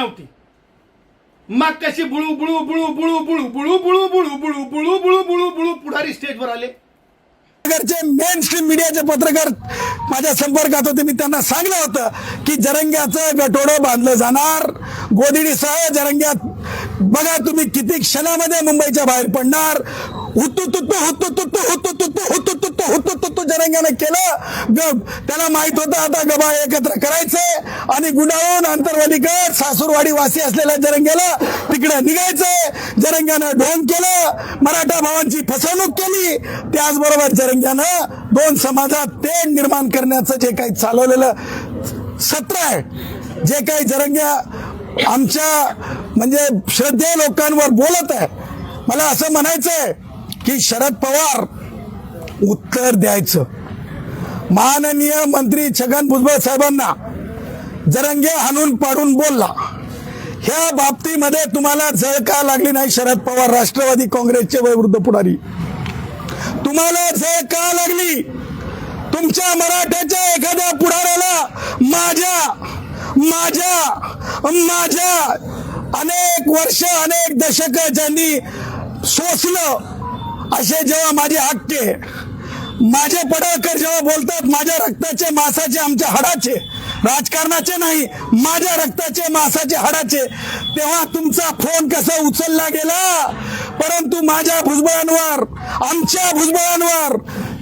नव्हती मग कशी बुळू बुळू बुळू बुळू बुळू बुळू बुळू बुळू बुळू बुळू बुळू बुळू बुळू पुढारी स्टेजवर आले नगरचे मेन स्ट्रीम मीडियाचे पत्रकार माझ्या संपर्कात होते मी त्यांना सांगलं होतं की जरंग्याचं गटोडं बांधलं जाणार गोदिडीसह जरंग्यात बघा तुम्ही किती क्षणामध्ये मुंबईच्या बाहेर पडणार हुतू तुतू हुतू तुतू हुतू तुतू हुतू तुतू केलं. त्याला माहीत होतं आता गबा एकत्र करायचंय. आणि गुंडाळून अंतरवालीकड सासूरवाडी वासी असलेल्या जरंग्याला तिकडे निघायचंय. जरंग्यानं ढोंग केलं. मराठा भावांची फसवणूक केली. त्याचबरोबर जरंग्यानं दोन समाजात ते निर्माण करण्याचं जे काही चालवलेलं सत्र आहे जे काही जरंग्या आमच्या म्हणजे श्रद्धेय लोकांवर बोलत आहे. मला असं म्हणायचंय की शरद पवार उत्तर द्यायचं. माननीय मंत्री छगन भुजबळ साहेबांना जरंगे हाणून पाडून बोलला. ह्या बाबतीमध्ये तुम्हाला झळ का लागली नाही शरद पवार राष्ट्रवादी काँग्रेसचे वयवृद्ध पुढारी? तुम्हाला झळ का लागली? तुमच्या मराठ्याच्या एखाद्या पुढाऱ्याला माझ्या माझ्या माझ्या अनेक वर्ष अनेक दशक ज्यांनी सोसलं असे जेव्हा माझे हक्के माझे पडळकर जेव्हा बोलतात माझ्या रक्ताचे मासाचे आमच्या हाडाचे राजकारणाचे नाही माझ्या रक्ताचे मासाचे हाडाचे तेव्हा तुमचा फोन कसा उचलला गेला? परंतु माझ्या भुजबळांवर आमच्या भुजबळांवर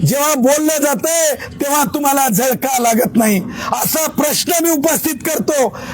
जेव्हा बोललं जातंय तेव्हा तुम्हाला झळका लागत नाही. असा प्रश्न मी उपस्थित करतो.